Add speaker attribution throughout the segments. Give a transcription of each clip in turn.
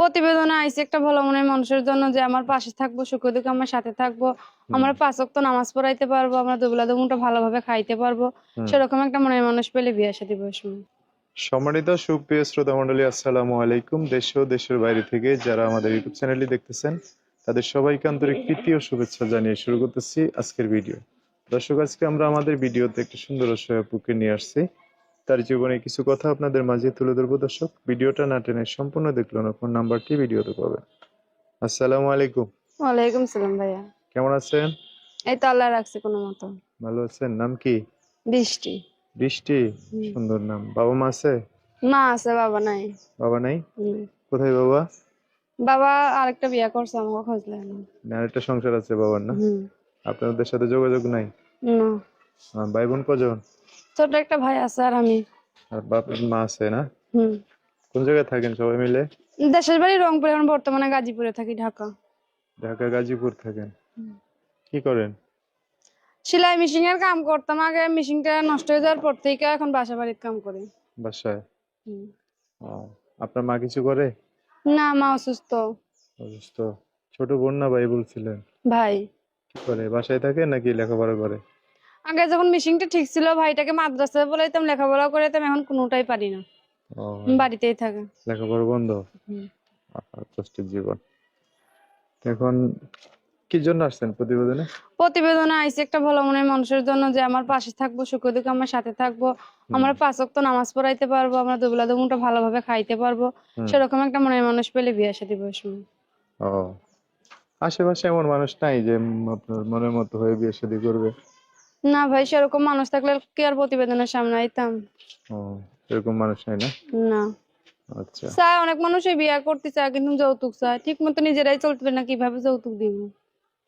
Speaker 1: প্রতিবেদনে আইসি একটা ভালো মনের মানুষের জন্য যে আমার পাশে থাকব সুখ দুঃখে আমার সাথে থাকব। আমরা পাঁচ ওয়াক্ত নামাজ পড়াইতে পারব আমরা দুবেলা দুমুটা ভালোভাবে খাইতে পারব। সেরকম একটা মনের মানুষ পেলে বিয়ে সাথে বসবো
Speaker 2: সম্মানিত সুপ্রিয় শ্রোতা মন্ডলী আসসালামু আলাইকুম। দেশ ও দেশের বাইরে থেকে যারা আমাদের ইউটিউব চ্যানেলটি দেখতেছেন তাদের সবাইকে আন্তরিক প্রীতি ও শুভেচ্ছা জানিয়ে শুরু করতেছি আজকের ভিডিও। দর্শক আজকে আমরা আমাদের ভিডিওতে একটা সুন্দর অসহায়পুকে নিয়ে আসছি। তার জীবনে কিছু কথা আপনাদের মাঝে তুলে ধরবো দর্শক। ভিডিওটা না টেনে সম্পূর্ণ দেখল না ফোন নাম্বারটি ভিডিওতে পাবেন। আসসালামু আলাইকুম।
Speaker 1: ওয়ালাইকুম সালাম ভাইয়া।
Speaker 2: কেমন আছেন?
Speaker 1: এই তো আল্লাহ রাখছে কোনো মতো।
Speaker 2: ভালো আছেন? নাম কি?
Speaker 1: বৃষ্টি।
Speaker 2: বৃষ্টি? সুন্দর নাম। বাবা মা আছে?
Speaker 1: না আছে বাবা নাই।
Speaker 2: বাবা নাই? কোথায় বাবা?
Speaker 1: বাবা আরেকটা বিয়ে করছে আমাকে খুঁজলে না।
Speaker 2: একটা সংসার আছে বাবার না? আপনাদের সাথে যোগাযোগ নাই?
Speaker 1: না।
Speaker 2: ভাই বোন কজন?
Speaker 1: ছোট একটা ভাই আছে আর আমি।
Speaker 2: আর বাপ মা আছে না?
Speaker 1: হুম।
Speaker 2: কোন জায়গায় থাকেন সবাই মিলে?
Speaker 1: দেশের বাড়ি রংপুরে এখন বর্তমানে গাজীপুরে থাকি ঢাকা।
Speaker 2: ঢাকা গাজীপুর থাকেন? কি করেন?
Speaker 1: সেলাই মেশিন এর কাম করতাম আগে মেশিনটা নষ্ট হয়ে যাওয়ার পর থেকে এখন বাসা বাড়ির কাম করি।
Speaker 2: বাসায়?
Speaker 1: হুম।
Speaker 2: আপনার মা কিছু করে?
Speaker 1: না মা অসুস্থ।
Speaker 2: অসুস্থ। ছোট বোন না ভাই বলছিলেন?
Speaker 1: ভাই।
Speaker 2: কি করে বাসায় থাকে নাকি লেখাপড়া করে?
Speaker 1: আগে যখন মেশিনটা ঠিক ছিল ভাইটাকে মাদ্রাসায় বলাইতাম লেখাপড়া করাইতাম এখন কোনোটাই পারি না। বাড়িতেই থাকে।
Speaker 2: লেখাপড়া বন্ধ? কষ্টের জীবন। এখন কি জন্য আসছেন প্রতিবেদনে?
Speaker 1: প্রতিবেদনে আইসি একটা ভালো মনের মানুষের জন্য যে আমার পাশে থাকব সুখ দুঃখে আমার সাথে থাকব আমরা পাঁচ ওয়াক্ত নামাজ পড়াইতে পারব আমরা দুবেলা দুমুটা ভালোভাবে খাইতে পারব। সেরকম একটা মনের মানুষ পেলে বিয়ে সাথে বসবো
Speaker 2: ও। আশেপাশে এমন মানুষ নাই যে আপনার মনের মতো হয়ে বিয়ে শাদী করবে?
Speaker 1: না ভাই সেরকম মানুষ থাকলে কি আর প্রতিবেদনের সামনে আইতাম?
Speaker 2: ও এরকম মানুষ নাই না?
Speaker 1: না।
Speaker 2: আচ্ছা।
Speaker 1: চায় অনেক মানুষই বিয়ে করতে চায় কিন্তু যৌতুক চায়। ঠিক মতো নিজেরাই চলতে পারে না কীভাবে যৌতুক দিব?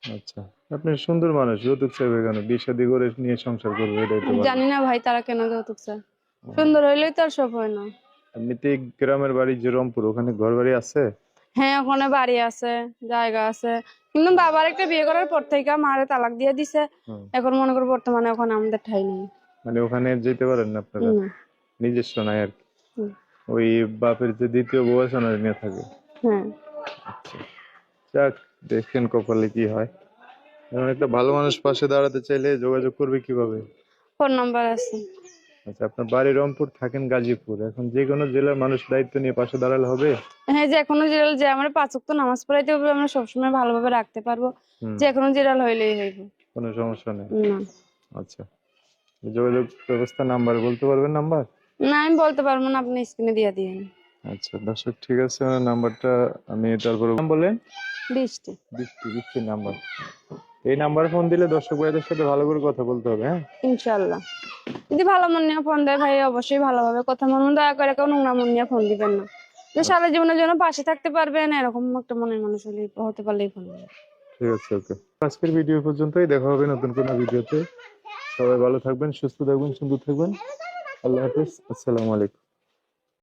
Speaker 2: আচ্ছা। আপনি সুন্দর মানুষ যৌতুক চাইবে কেন? বিয়ে শাদী করে নিয়ে সংসার করবে এটাই তো ভালো।
Speaker 1: জানি না ভাই তারা কেন যৌতুক চায়? সুন্দর হইলেই তো আর সব হয় না।
Speaker 2: এমনিতে গ্রামের বাড়ি যে রংপুর ওখানে ঘর বাড়ি আছে?
Speaker 1: হ্যাঁ ওখানে বাড়ি আছে জায়গা আছে। কিন্তু বাবার একটা বিয়ে করার পর থেকে মারে তালাক দিয়ে দিছে। এখন মনে করো বর্তমানে ওখানে আমাদের ঠাই নেই।
Speaker 2: মানে ওখানে যেতে পারেন না আপনারা? নিজস্ব নাই আর কি। ওই বাপের যে দ্বিতীয় বউ আছে ওনার নিয়ে থাকে
Speaker 1: হ্যাঁ।
Speaker 2: আচ্ছা। যাক দেখেন কপালে কি হয়। এখন একটা ভালো মানুষ পাশে দাঁড়াতে চাইলে যোগাযোগ করবে কীভাবে?
Speaker 1: ফোন নাম্বার আছে।
Speaker 2: আচ্ছা আপনার বাড়ি রংপুর থাকেন গাজীপুর। এখন যে কোনো জেলার মানুষ দায়িত্ব নিয়ে পাশে দাঁড়ালে হবে?
Speaker 1: হ্যাঁ যে কোনো জেলার যে আমরা পাঁচ ওয়াক্ত নামাজ পড়াইতে হবে আমরা সবসময় ভালোভাবে রাখতে পারব। যে কোনো জিরাল হইলেই হইব।
Speaker 2: কোনো সমস্যা নেই?
Speaker 1: না।
Speaker 2: আচ্ছা। যোগাযোগ ব্যবস্থা নাম্বার বলতে পারবেন নাম্বার?
Speaker 1: না আমি বলতে পারব না আপনি স্ক্রিনে দিয়ে দিন
Speaker 2: আচ্ছা দর্শক ঠিক আছে নাম্বারটা আমি তারপরে নাম বলেন
Speaker 1: বৃষ্টি।
Speaker 2: বৃষ্টি বৃষ্টির নাম্বার। এই নাম্বারে ফোন দিলে দর্শক ভাইদের সাথে ভালো করে কথা বলতে হবে হ্যাঁ?
Speaker 1: ইনশাল্লাহ যদি ভালো মন নিয়ে ফোন দেয় ভাই, অবশ্যই ভালোভাবে কথা মনে দয়া করে কেউ নোংরা মন নিয়ে ফোন দিবেন না। যে সারা জীবনের জন্য পাশে থাকতে পারবেন, এরকম একটা মনের মানুষ হলে হতে পারলেই ফোন হবে
Speaker 2: ঠিক আছে ওকে আজকের ভিডিও পর্যন্তই। দেখা হবে নতুন কোনো ভিডিওতে সবাই ভালো থাকবেন, সুস্থ থাকবেন, সুন্দর থাকবেন। আল্লাহ হাফিজ। আসসালামু আলাইকুম।